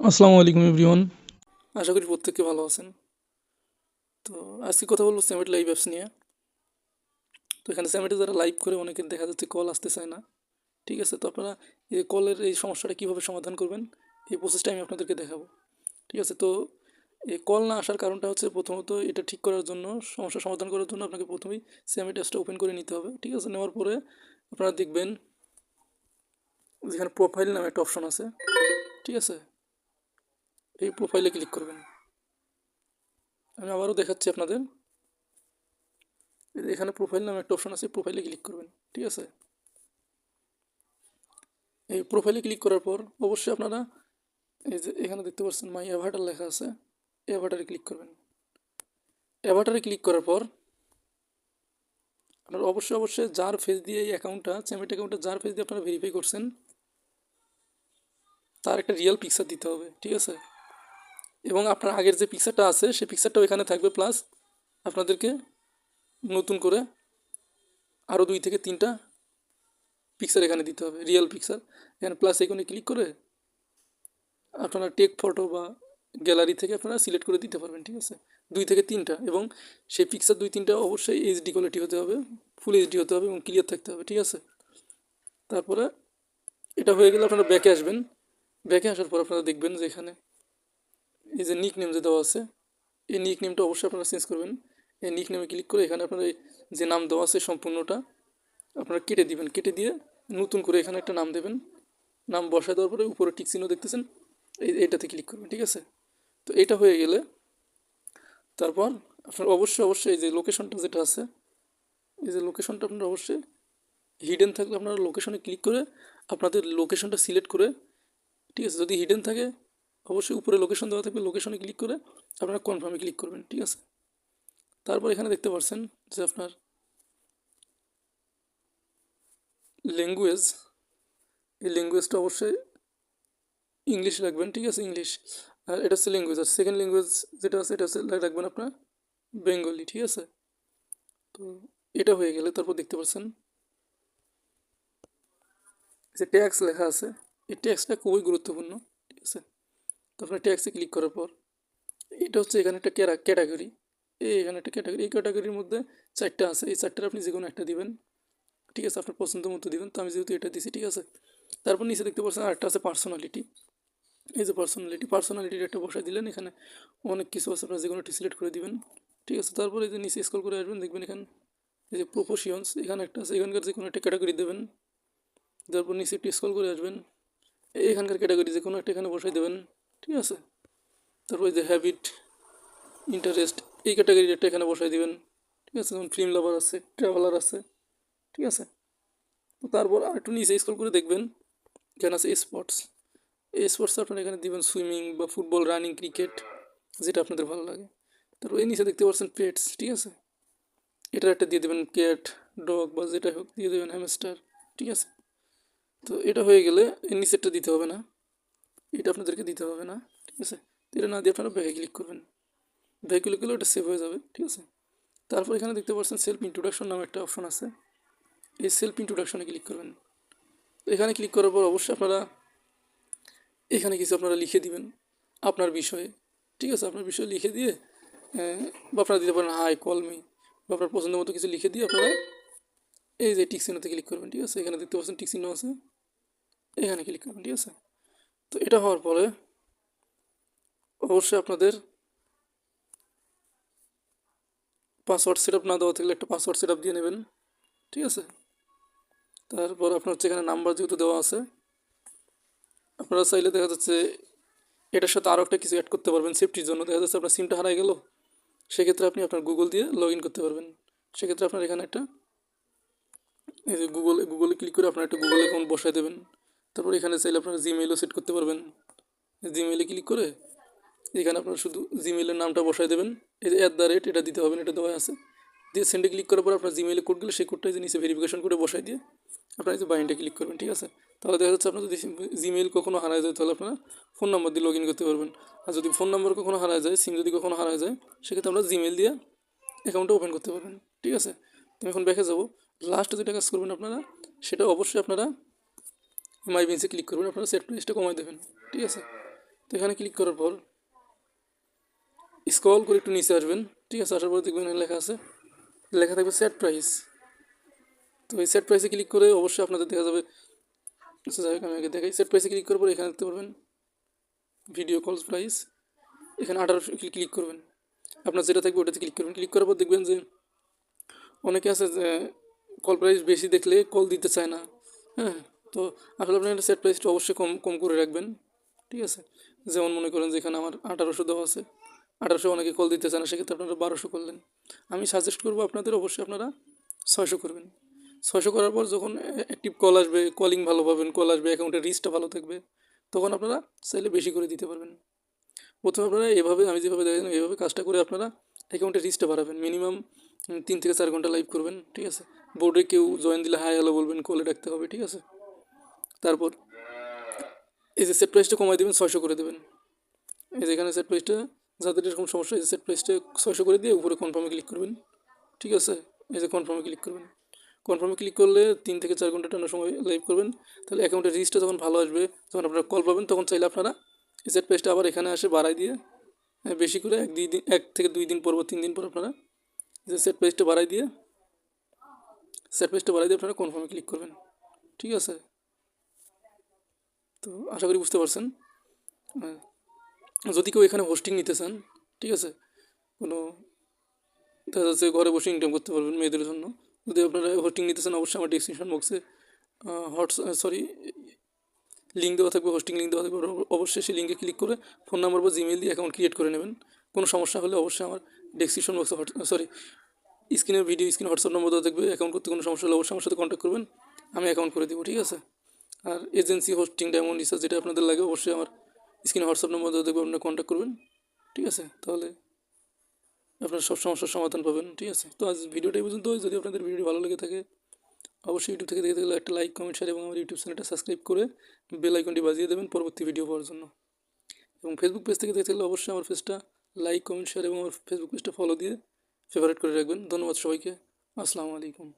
আসসালামু আলাইকুম, এভরিওয়ান। আশা করি প্রত্যেকে ভালো আছেন। তো আজকে কথা বলব স্যামেট লাইভ অ্যাপস নিয়ে। তো এখানে স্যামেটে যারা লাইভ করে অনেকের দেখা যাচ্ছে কল আসতে চায় না। ঠিক আছে? তো আপনারা এই কলের এই সমস্যাটা কীভাবে সমাধান করবেন, এই প্রসেসটা আমি আপনাদেরকে দেখাবো। ঠিক আছে? তো এই কল না আসার কারণটা হচ্ছে প্রথমত এটা ঠিক করার জন্য, সমস্যা সমাধান করার জন্য আপনাকে প্রথমেই স্যামেট অ্যাপসটা ওপেন করে নিতে হবে। ঠিক আছে? নেওয়ার পরে আপনারা দেখবেন, যেখানে প্রোফাইল নামে একটা অপশন আছে। ঠিক আছে? এই প্রোফাইলে ক্লিক করবেন। আমি আবারও দেখাচ্ছি আপনাদের। এখানে প্রোফাইল নামে একটা অপশন আছে প্রোফাইলে ক্লিক করবেন, ঠিক আছে? এই প্রোফাইলে ক্লিক করার পর অবশ্যই আপনারা এই যে এখানে দেখতে পাচ্ছেন মাই অ্যাভাটার লেখা আছে অ্যাভাটারে ক্লিক করবেন। অ্যাভাটারে ক্লিক করার পর আপনারা অবশ্যই অবশ্যই যার ফেস দিয়ে এই অ্যাকাউন্টটা চ্যামেট অ্যাকাউন্টটা যার ফেস দিয়ে আপনারা ভেরিফাই করছেন, তার একটা রিয়েল পিকচার দিতে হবে, ঠিক আছে? এবং আপনার আগের যে পিকচারটা আছে, সেই পিকচারটাও এখানে থাকবে প্লাস আপনাদেরকে নতুন করে আরও দুই থেকে তিনটা পিকচার এখানে দিতে হবে রিয়েল পিকচার এখানে প্লাস এখানে ক্লিক করে আপনারা টেক ফটো বা গ্যালারি থেকে আপনারা সিলেক্ট করে দিতে পারবেন, ঠিক আছে? দুই থেকে তিনটা এবং সেই পিকচার দুই, তিনটা অবশ্যই এইচডি কোয়ালিটি হতে হবে ফুল এইচডি হতে হবে এবং ক্লিয়ার থাকতে হবে, ঠিক আছে? তারপরে এটা হয়ে গেলে আপনারা ব্যাকে আসবেন। ব্যাকে আসার পর আপনারা দেখবেন যে এখানে এই যে নিক নেম যে দেওয়া আছে, এই নিক নেমটা অবশ্যই আপনারা চেঞ্জ করবেন। এই নিক নেমে ক্লিক করে এখানে আপনার যে নাম দেওয়া আছে সম্পূর্ণটা, আপনারা কেটে দিবেন। কেটে দিয়ে নতুন করে এখানে একটা নাম দেবেন। নাম বসায় দেওয়ার পরে উপরে টিক চিহ্ন দেখতেছেন, এই এইটাতে ক্লিক করবেন, ঠিক আছে? তো এটা হয়ে গেলে তারপর আপনার অবশ্যই অবশ্যই এই যে লোকেশনটা যেটা আছে, এই যে লোকেশনটা আপনারা অবশ্যই হিডেন থাকলে আপনারা লোকেশনে ক্লিক করে আপনাদের লোকেশনটা সিলেক্ট করে, ঠিক আছে? যদি হিডেন থাকে অবশ্যই উপরে লোকেশন দেওয়া থাকবে লোকেশনে ক্লিক করে আপনারা কনফার্মে ক্লিক করবেন, ঠিক আছে? তারপর এখানে দেখতে পাচ্ছেন যে আপনার ল্যাঙ্গুয়েজ এই ল্যাঙ্গুয়েজটা অবশ্যই ইংলিশ রাখবেন, ঠিক আছে? ইংলিশ আর এটা হচ্ছে ল্যাঙ্গুয়েজ আর সেকেন্ড ল্যাঙ্গুয়েজ যেটা আছে, এটা হচ্ছে রাখবেন আপনার বেঙ্গলি ঠিক আছে? তো এটা হয়ে গেলে তারপর দেখতে পাচ্ছেন যে ট্যাক্স লেখা আছে, এই ট্যাক্সটা খুবই গুরুত্বপূর্ণ, ঠিক আছে? তারপরে ট্যাক্সে ক্লিক করার পর, এটা হচ্ছে এখানে একটা ক্যাটাগরি এই এখানে একটা ক্যাটাগরি এই ক্যাটাগরির মধ্যে চারটা আছে। এই চারটার আপনি যে কোনো একটা দিবেন। ঠিক আছে, আপনার পছন্দ মতো দিবেন। তো আমি যেহেতু এটা দিছি, ঠিক আছে? তারপর নিচে দেখতে পাচ্ছেন আরেকটা আছে পার্সোনালিটি এই যে পার্সোনালিটি পার্সোনালিটির একটা বসায় দিলেন। এখানে অনেক কিছু আছে, আপনারা যে কোনো সিলেক্ট করে দিবেন। ঠিক আছে, তারপরে এই যে নিচে স্কল করে আসবেন, দেখবেন এখানে, এই যে প্রোপোশিয়ন্স এখানে একটা আছে, এখানকার যে কোনো একটা ক্যাটাগরি দেবেন। তারপর নিচে একটু স্কল করে আসবেন। এখানকার ক্যাটাগরি যে কোনো একটা এখানে বসাই দেবেন। ঠিক আছে? তারপর যে হ্যাবিট ইন্টারেস্ট এই ক্যাটাগরির একটা এখানে বসাই দিবেন। ঠিক আছে? যেমন ফিল্ম লাভার আছে ট্রাভেলার আছে। ঠিক আছে? তো তারপর আর একটু নিচে স্কল করে দেখবেন। এখানে আছে স্পোর্টস এই স্পোর্টস আপনারা এখানে দিবেন সুইমিং বা ফুটবল রানিং ক্রিকেট যেটা আপনাদের ভালো লাগে। তারপর এই নিচে দেখতে পাচ্ছেন পেটস ঠিক আছে? এটার একটা দিয়ে দেবেন ক্যাট ডগ বা যেটা হোক, দিয়ে দেবেন হ্যামস্টার ঠিক আছে? তো এটা হয়ে গেলে এর নিচেরটা দিতে হবে না। এটা আপনাদেরকে দিতে হবে না, ঠিক আছে? এটা না দিয়ে আপনারা ব্যাগে ক্লিক করবেন। ব্যাগে ক্লিক করলে ওটা সেভ হয়ে যাবে, ঠিক আছে? তারপর এখানে দেখতে পাচ্ছেন সেলফ ইন্ট্রোডাকশন নামে একটা অপশন আছে। এই সেলফ ইন্ট্রোডাকশনে ক্লিক করবেন। তো এখানে ক্লিক করার পর অবশ্যই আপনারা এখানে কিছু আপনারা লিখে দিবেন আপনার বিষয়ে, ঠিক আছে? আপনার বিষয়ে লিখে দিয়ে বা আপনারা দিতে পারেন হাই কল মি বা আপনার পছন্দ মতো কিছু লিখে দিয়ে আপনারা এই যে টিক চিহ্নতে ক্লিক করবেন, ঠিক আছে? এখানে দেখতে পাচ্ছেন টিক চিহ্ন আছে। এখানে ক্লিক করবেন, ঠিক আছে? তো এটা হওয়ার পরে অবশ্যই আপনাদের পাসওয়ার্ড সেট না দেওয়া থাকলে একটা পাসওয়ার্ড সেট দিয়ে নেবেন, ঠিক আছে? তারপর আপনার হচ্ছে এখানে নাম্বার যেহেতু দেওয়া আছে, আপনারা চাইলে দেখা যাচ্ছে এটার সাথে আরও একটা কিছু অ্যাড করতে পারবেন সেফটির জন্য। দেখা যাচ্ছে আপনার সিমটা হারাই গেল, সেক্ষেত্রে আপনি আপনার গুগল দিয়ে লগ ইন করতে পারবেন। সেক্ষেত্রে আপনার এখানে একটা এই যে গুগল গুগলে ক্লিক করে আপনার একটা গুগল অ্যাকাউন্ট বসায় দেবেন। তারপর এখানে চাইলে আপনারা জিমেইলও সেট করতে পারবেন। জিমেইলে ক্লিক করে এখানে আপনার শুধু জিমেইলের নামটা বসায় দেবেন। এই যে অ্যাট দ্য রেট এটা দিতে হবে, এটা দেওয়া আছে। দিয়ে সেন্ডে ক্লিক করার পর আপনার জিমেইলে কোড গেলে সেই কোডটা নিচে ভেরিফিকেশন করে বসাই দিয়ে আপনার যে বাইন্ডে ক্লিক করবেন, ঠিক আছে? তাহলে দেখা যাচ্ছে আপনার যদি জিমেইল কখনো হারায় যায়, তাহলে আপনারা ফোন নাম্বার দিয়ে লগ ইন করতে পারবেন। আর যদি ফোন নাম্বার কখনো হারায় যায় সিম যদি কখনো হারায় যায়, সেক্ষেত্রে আমরা জিমেইল দিয়ে অ্যাকাউন্টটা ওপেন করতে পারবেন, ঠিক আছে? তো এখন ব্যাকে যাব। লাস্টে যেটা কাজ করবেন আপনারা, সেটা অবশ্যই আপনারা মাই বিনসে ক্লিক করবেন, আপনারা সেট প্রাইসটা কমাই দেবেন, ঠিক আছে? তো এখানে ক্লিক করার পর স্ক্রল করে একটু নিচে আসবেন, ঠিক আছে? আসার পর দেখবেন লেখা আছে, লেখা থাকবে সেট প্রাইস তো এই সেট প্রাইসে ক্লিক করে অবশ্যই আপনাদের দেখা যাবে আচ্ছা আমি আগে দেখাই। সেট প্রাইসে ক্লিক করার পর এখানে দেখতে পারবেন ভিডিও কলস প্রাইস এখানে আঠারোশো ক্লিক করবেন। আপনার যেটা থাকবে ওটাতে ক্লিক করবেন। ক্লিক করার পর দেখবেন যে অনেকে আছে যে কল প্রাইস বেশি দেখলে কল দিতে চায় না হ্যাঁ? তো আসলে আপনার সেট প্রাইসটা অবশ্যই কম কম করে রাখবেন। ঠিক আছে? যেমন মনে করেন যে এখানে আমার আঠারোশো দেওয়া আছে। আঠারোশো অনেকে কল দিতে চান সেক্ষেত্রে আপনারা বারোশো করলেন। আমি সাজেস্ট করব আপনাদের অবশ্যই আপনারা ছয়শো করবেন। ছয়শো করার পর যখন অ্যাক্টিভ কল আসবে কলিং ভালো পাবেন কল আসবে অ্যাকাউন্টের রিচটা ভালো থাকবে, তখন আপনারা চাইলে বেশি করে দিতে পারবেন। প্রথমে আপনারা এভাবে, আমি যেভাবে দেখেন এইভাবে কাজটা করে আপনারা অ্যাকাউন্টের রিচটা বাড়াবেন। মিনিমাম তিন থেকে চার ঘণ্টা লাইভ করবেন, ঠিক আছে? বোর্ডে কেউ জয়েন দিলে হাই হ্যালো বলবেন কলে ডাকতে হবে, ঠিক আছে? তারপর এই যে সেট প্রাইসটা কমাই দেবেন, ছয়শো করে দেবেন। এই যে এখানে সেট প্রাইসটা যাদের এরকম সমস্যা এই সেট প্রাইসটা ছয়শো করে দিয়ে উপরে কনফার্মে ক্লিক করবেন। ঠিক আছে? এই যে কনফার্মে ক্লিক করবেন। কনফার্মে ক্লিক করলে তিন থেকে চার ঘণ্টা টানা সময় লাইভ করবেন। তাহলে অ্যাকাউন্টের রিচটা যখন ভালো আসবে, যখন আপনারা কল পাবেন, তখন চাইলে আপনারা এই সেট প্রাইসটা আবার এখানে আসে বাড়াই দিয়ে বেশি করে এক, দুই দিন, এক থেকে দুই দিন পর বা তিন দিন পর আপনারা যে সেট প্রাইসটা বাড়াই দিয়ে সেট প্রাইসটা বাড়াই দিয়ে আপনারা কনফার্মে ক্লিক করবেন। ঠিক আছে? তো আশা করি বুঝতে পারছেন। হ্যাঁ। যদি কেউ এখানে হোস্টিং নিতে চান, ঠিক আছে? কোনো দেখা যাচ্ছে ঘরে বসে ইনকাম করতে পারবেন মেয়েদের জন্য। যদি আপনারা হোস্টিং নিতে চান, অবশ্যই আমার ডিসক্রিপশন বক্সে হোয়াটস সরি লিঙ্ক দেওয়া থাকবে হোস্টিং লিঙ্ক দেওয়া থাকবে। অবশ্যই সেই লিঙ্কে ক্লিক করে ফোন নাম্বার বা জিমেল দিয়ে অ্যাকাউন্ট ক্রিয়েট করে নেবেন। কোনো সমস্যা হলে অবশ্যই আমার ডিসক্রিপশন বক্সে সরি স্ক্রিনের ভিডিও স্ক্রিন হোয়াটসঅ্যাপ নম্বর দেওয়া থাকবে। অ্যাকাউন্ট করতে কোনো সমস্যা হলে অবশ্যই আমার সাথে কন্ট্যাক্ট করবেন। আমি অ্যাকাউন্ট করে দেবো, ঠিক আছে? আর এজেন্সি হোস্টিং ডায়মন্ড রিসার্চ যেটা আপনাদের লাগে, অবশ্যই আমার স্ক্রিনে হোয়াটসঅ্যাপ নম্বর দেওয়া থাকবে আপনারা কন্ট্যাক্ট করবেন, ঠিক আছে? তাহলে আপনারা সব সমস্যার সমাধান পাবেন, ঠিক আছে? তো আজ ভিডিওটা এই পর্যন্ত। যদি আপনাদের ভিডিওটি ভালো লেগে থাকে, অবশ্যই ইউটিউব থেকে দেখে থাকলে একটা লাইক কমেন্ট শেয়ার এবং আমার ইউটিউব চ্যানেলটা সাবস্ক্রাইব করে বেল আইকনটি বাজিয়ে দেবেন পরবর্তী ভিডিও পাওয়ার জন্য। এবং ফেসবুক পেজ থেকে দেখে থাকলে অবশ্যই আমার পেজটা লাইক কমেন্ট শেয়ার এবং আমার ফেসবুক পেজটা ফলো দিয়ে ফেভারিট করে রাখবেন। ধন্যবাদ সবাইকে। আসসালামু আলাইকুম।